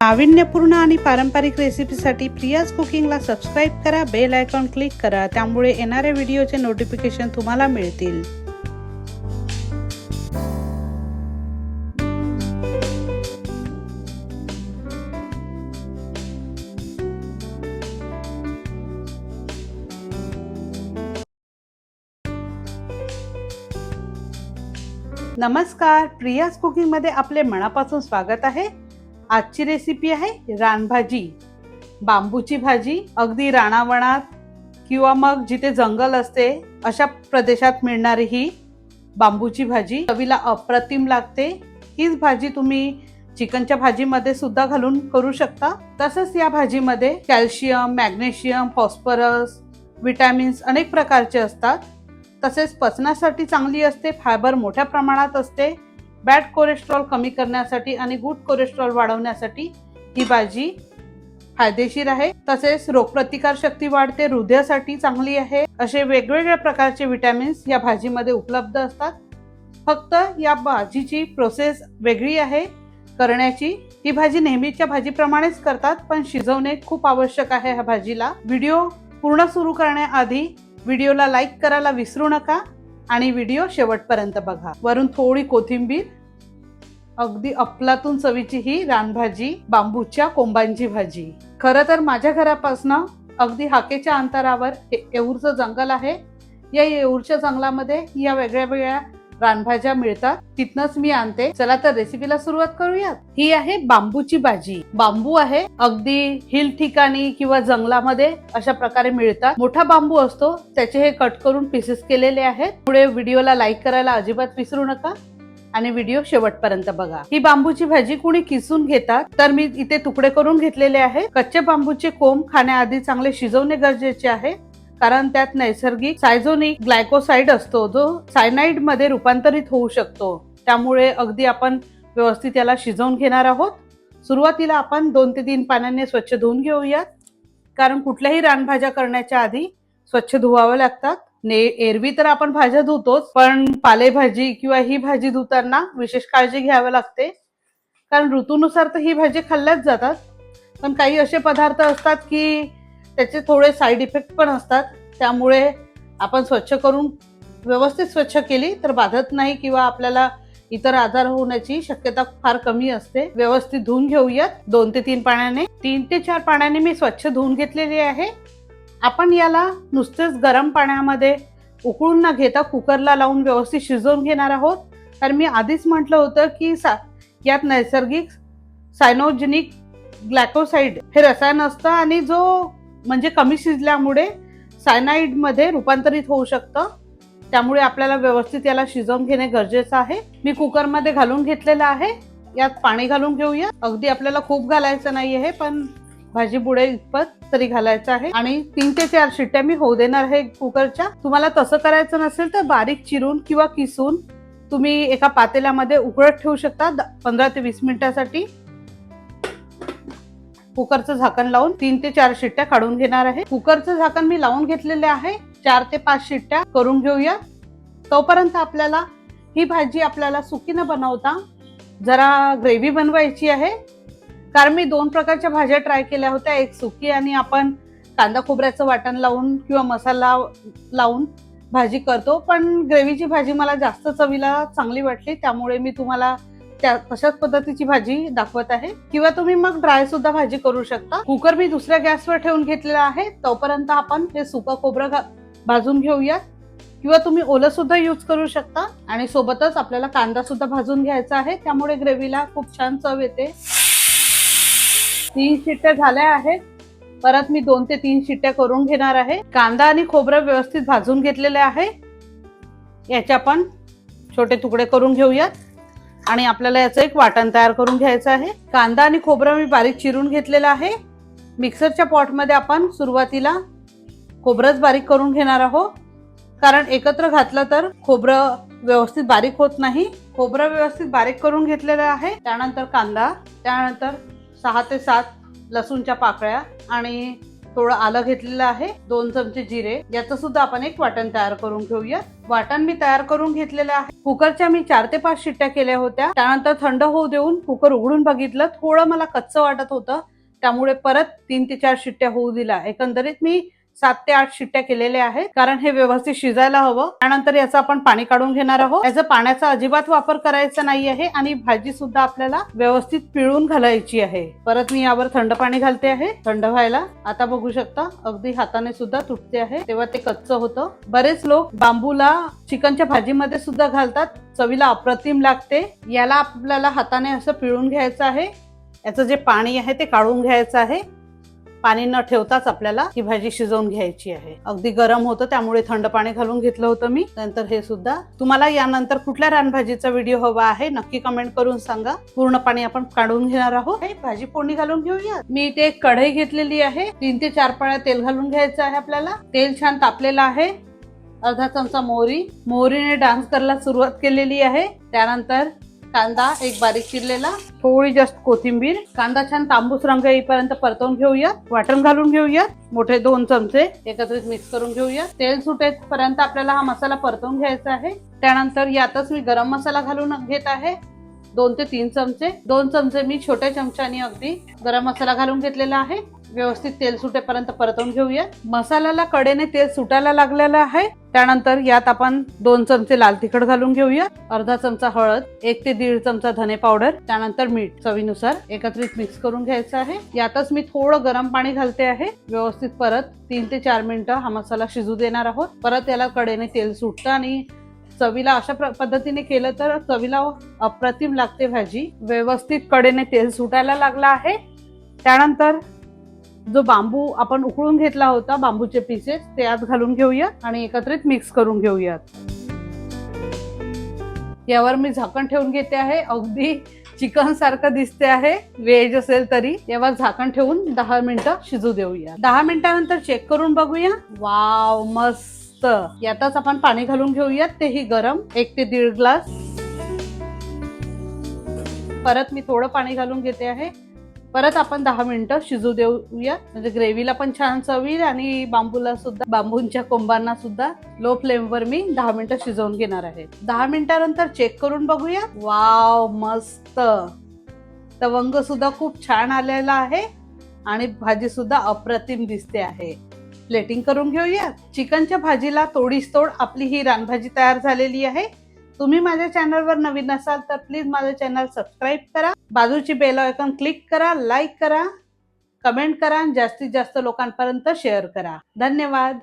नाविन्यपूर्ण आणि पारंपरिक रेसिपीसाठी प्रियाज कुकिंगला सबस्क्राईब करा बेल आयकॉन क्लिक करा त्यामुळे येणाऱ्या व्हिडिओचे नोटिफिकेशन तुम्हाला मिळतील. नमस्कार प्रियाज कुकिंगमध्ये आपले मनापासून स्वागत आहे. आजची रेसिपी आहे रानभाजी. बांबूची भाजी अगदी राणावणात किंवा मग जिथे जंगल असते अशा प्रदेशात मिळणारी ही बांबूची भाजी. चवीला अप्रतिम लागते. हीच भाजी तुम्ही चिकनच्या भाजीमध्ये सुद्धा घालून करू शकता. तसंच या भाजीमध्ये कॅल्शियम मॅग्नेशियम फॉस्फरस विटॅमिन्स अनेक प्रकारचे असतात. तसेच पचनासाठी चांगली असते फायबर मोठ्या प्रमाणात असते. बॅड कोलेस्ट्रॉल कमी करण्यासाठी आणि गुड कोलेस्ट्रॉल वाढवण्यासाठी ही भाजी फायदेशीर आहे. तसेच रोगप्रतिकार शक्ती वाढते हृदयासाठी चांगली आहे. असे वेगवेगळ्या प्रकारचे विटॅमिन्स या भाजीमध्ये उपलब्ध असतात. फक्त या भाजीची प्रोसेस वेगळी आहे. करण्याची ही भाजी नेहमीच्या भाजीप्रमाणेच करतात पण शिजवणे खूप आवश्यक आहे ह्या भाजीला. व्हिडिओ पूर्ण सुरू करण्याआधी व्हिडिओला लाईक करायला विसरू नका. आणि व्हिडिओ शेवटपर्यंत बघा. वरून थोडी कोथिंबीर अगदी अफलातून चवीची ही रानभाजी बांबूच्या कोंबांची भाजी. खरं तर माझ्या घरापासनं अगदी हाकेच्या अंतरावर हे येऊरचं जंगल आहे. या येऊरच्या जंगलामध्ये या वेगळ्या वेगळ्या रानभाज्या मिळतात तिथनच मी आणते. चला तर रेसिपीला सुरुवात करूयात. ही आहे बांबूची भाजी. बांबू आहे अगदी हिल ठिकाणी किंवा जंगलामध्ये अशा प्रकारे मिळतात. मोठा बांबू असतो त्याचे हे कट करून पीसेस केलेले आहेत. पुढे व्हिडिओला लाईक करायला अजिबात विसरू नका. आणि व्हिडिओ शेवटपर्यंत बघा. ही बांबूची भाजी कुणी किसून घेतात तर मी इथे तुकडे करून घेतलेले आहे. कच्चे बांबूचे कोंब खाण्याआधी चांगले शिजवणे गरजेचे आहे. कारण त्यात नैसर्गिक सायझोनिक ग्लायकोसाइड असतो जो सायनाइडमध्ये रूपांतरित होऊ शकतो. त्यामुळे अगदी आपण व्यवस्थित याला शिजवून घेणार आहोत. सुरुवातीला आपण दोन ते तीन पाण्याने स्वच्छ धुवून घेऊयात. कारण कुठल्याही रानभाज्या करण्याच्या आधी स्वच्छ धुवाव्या लागतात. ने एरवी तर आपण भाज्या धुतोच पण पालेभाजी किंवा ही भाजी धुताना विशेष काळजी घ्यावी लागते. कारण ऋतूनुसार तर ही भाजी खाल्ल्याच जातात. पण काही असे पदार्थ असतात की त्याचे थोडे साईड इफेक्ट पण असतात. त्यामुळे आपण स्वच्छ करून व्यवस्थित स्वच्छ केली तर बाधत नाही किंवा आपल्याला इतर आजार होण्याची शक्यता फार कमी असते. व्यवस्थित धुवून घेऊयात. दोन ते तीन पाण्याने. तीन ते चार पाण्याने मी स्वच्छ धुवून घेतलेली आहे. आपण याला नुसतेच गरम पाण्यामध्ये उकळून न घेता कुकरला लावून व्यवस्थित शिजवून घेणार आहोत. तर मी आधीच म्हटलं होतं की सा यात नैसर्गिक सायनोजेनिक ग्लॅकोसाइड हे रसायन असतं आणि जो म्हणजे कमी शिजल्यामुळे सायनाईडमध्ये रूपांतरित होऊ शकतं. त्यामुळे आपल्याला व्यवस्थित याला शिजवून घेणे गरजेचं आहे. मी कुकरमध्ये घालून घेतलेलं आहे. यात पाणी घालून घेऊया. अगदी आपल्याला खूप घालायचं नाही आहे पण भाजी बुडे इतपत तरी घालायचं आहे. आणि तीन ते चार शिट्ट्या मी होऊ देणार आहे कुकरच्या. तुम्हाला तसं करायचं नसेल तर बारीक चिरून किंवा किसून तुम्ही एका पातेल्यामध्ये उकळत ठेवू शकता. पंधरा ते वीस मिनिटासाठी. कुकरचं झाकण लावून तीन ते चार शिट्ट्या काढून घेणार आहे. कुकरचं झाकण मी लावून घेतलेले आहे. चार ते पाच शिट्ट्या करून घेऊया. तोपर्यंत आपल्याला ही भाजी आपल्याला सुकी न बनवता जरा ग्रेव्ही बनवायची आहे. कारण मी दोन प्रकारच्या भाज्या ट्राय केल्या होत्या. एक सुकी आणि आपण कांदा खोबऱ्याचं वाटण लावून किंवा मसाला लावून भाजी करतो. पण ग्रेव्हीची भाजी मला जास्त चवीला चांगली वाटली. त्यामुळे मी तुम्हाला त्या तशाच पद्धतीची भाजी दाखवत आहे. किंवा तुम्ही मग ड्राय सुद्धा भाजी करू शकता. कुकर मी दुसऱ्या गॅसवर ठेवून घेतलेला आहे. तोपर्यंत आपण हे सुका खोबरं भाजून घेऊयात. किंवा तुम्ही ओलं सुद्धा यूज करू शकता. आणि सोबतच आपल्याला कांदा सुद्धा भाजून घ्यायचा आहे. त्यामुळे ग्रेव्हीला खूप छान चव येते. तीन शिट्ट्या झाल्या आहेत. परत मी दोन ते तीन शिट्ट्या करून घेणार आहे. कांदा आणि खोबरं व्यवस्थित भाजून घेतलेले आहे. याचे आपण छोटे तुकडे करून घेऊयात. आणि आपल्याला याचं एक वाटण तयार करून घ्यायचं आहे. कांदा आणि खोबरं मी बारीक चिरून घेतलेलं आहे. मिक्सरच्या पॉटमध्ये आपण सुरुवातीला खोबरंच बारीक करून घेणार आहोत. कारण एकत्र घातलं तर खोबरं व्यवस्थित बारीक होत नाही. खोबरं व्यवस्थित बारीक करून घेतलेलं आहे. त्यानंतर कांदा त्यानंतर सहा ते सात लसूणच्या पाकळ्या आणि थोडं आलं घेतलेलं आहे दोन चमचे जिरे याचं सुद्धा आपण एक वाटण तयार करून घेऊया. वाटण मी तयार करून घेतलेलं आहे. कुकरच्या मी चार ते पाच शिट्ट्या केल्या होत्या. त्यानंतर थंड होऊ देऊन कुकर उघडून बघितलं. थोडं मला कच्चं वाटत होतं. त्यामुळे परत तीन ते चार शिट्ट्या होऊ दिल्या. एकंदरीत मी सात ते आठ शिट्ट्या केलेल्या आहेत. कारण हे व्यवस्थित शिजायला हवं. त्यानंतर याचं आपण पाणी काढून घेणार आहोत. याचा पाण्याचा अजिबात वापर करायचा नाही आहे आणि भाजी सुद्धा आपल्याला व्यवस्थित पिळून घालायची आहे. परत मी यावर थंड पाणी घालते आहे. थंड व्हायला आता बघू शकता अगदी हाताने सुद्धा तुटते आहे. तेव्हा ते कच्चं होतं. बरेच लोक बांबूला चिकनच्या भाजीमध्ये सुद्धा घालतात. चवीला अप्रतिम लागते. याला आपल्याला हाताने असं पिळून घ्यायचं आहे. याचं जे पाणी आहे ते काढून घ्यायचं आहे. पाणी न ठेवताच आपल्याला ही भाजी शिजवून घ्यायची आहे. अगदी गरम होतं त्यामुळे थंड पाणी घालून घेतलं होतं मी. नंतर हे सुद्धा तुम्हाला यानंतर कुठल्या रानभाजीचा व्हिडिओ हवा आहे नक्की कमेंट करून सांगा. पूर्ण पाणी आपण काढून घेणार आहोत. भाजी फोडणी घालून घेऊया. मी इथे एक कढई घेतलेली आहे. तीन ते चार पाळ्या तेल घालून घ्यायचं आहे आपल्याला. तेल छान तापलेलं आहे. अर्धा चमचा मोहरी. मोहरीने डान्स करायला सुरुवात केलेली आहे. त्यानंतर कांदा एक बारीक चिरलेला. थोडी जास्त कोथिंबीर कांदा छान तांबूस रंग येईपर्यंत परतवून घेऊया वाटण घालून घेऊया मोठे दोन चमचे एकत्रित मिक्स करून घेऊया तेल सुटेपर्यंत आपल्याला हा मसाला परतवून घ्यायचा आहे. त्यानंतर यातच मी गरम मसाला घालून घेत आहे. दोन ते तीन चमचे. दोन चमचे मी छोट्या चमच्यानी अगदी गरम मसाला घालून घेतलेला आहे. व्यवस्थित तेल सुटेपर्यंत परतवून घेऊया. मसाल्याला कडेने तेल सुटायला लागलेलं आहे. त्यानंतर यात आपण दोन चमचे लाल तिखट घालून घेऊया. अर्धा चमचा हळद एक ते दीड चमचा धने पावडर त्यानंतर मीठ चवीनुसार एकत्रित मिक्स करून घ्यायचं आहे. यातच मी थोडं गरम पाणी घालते आहे. व्यवस्थित परत तीन ते चार मिनिटं हा मसाला शिजू देणार आहोत. परत याला कडेने तेल सुटतं आणि चवीला अशा प्र- पद्धतीने केलं तर चवीला अप्रतिम लागते भाजी. व्यवस्थित कडेने तेल सुटायला लागला आहे. त्यानंतर जो बांबू आपण उकळून घेतला होता बांबूचे पीसेस ते आत घालून घेऊया आणि एकत्रित मिक्स करून घेऊयात. यावर मी झाकण ठेवून घेते आहे. अगदी चिकन सारखं दिसते आहे. व्हेज असेल तरी यावर झाकण ठेवून दहा मिनिटं शिजू देऊया दहा मिनिटानंतर चेक करून बघूया. वाव मस्त. यातच आपण पाणी घालून घेऊयात. तेही गरम. एक ते दीड ग्लास. परत मी थोडं पाणी घालून घेते आहे. परत आपण दहा मिनिटं शिजू देऊया. म्हणजे ग्रेव्हीला पण छान चव येईल आणि बांबूला सुद्धा बांबूंच्या कोंबांना सुद्धा लो फ्लेमवर मी दहा मिनिटं शिजवून घेणार आहे. दहा मिनिटानंतर चेक करून बघूया. वाव मस्त! तवंग सुद्धा खूप छान आलेला आहे आणि भाजी सुद्धा अप्रतिम दिसते आहे. प्लेटिंग करून घेऊया. चिकनच्या भाजीला तोडीस तोड आपली ही रानभाजी तयार झालेली आहे. तुम्ही माझ्या चॅनलवर नवीन असाल तर प्लीज माझं चॅनल सबस्क्राईब करा. बाजूची बेल आयकॉन क्लिक करा लाईक करा कमेंट करा आणि जास्तीत जास्त लोकांपर्यंत शेअर करा. धन्यवाद.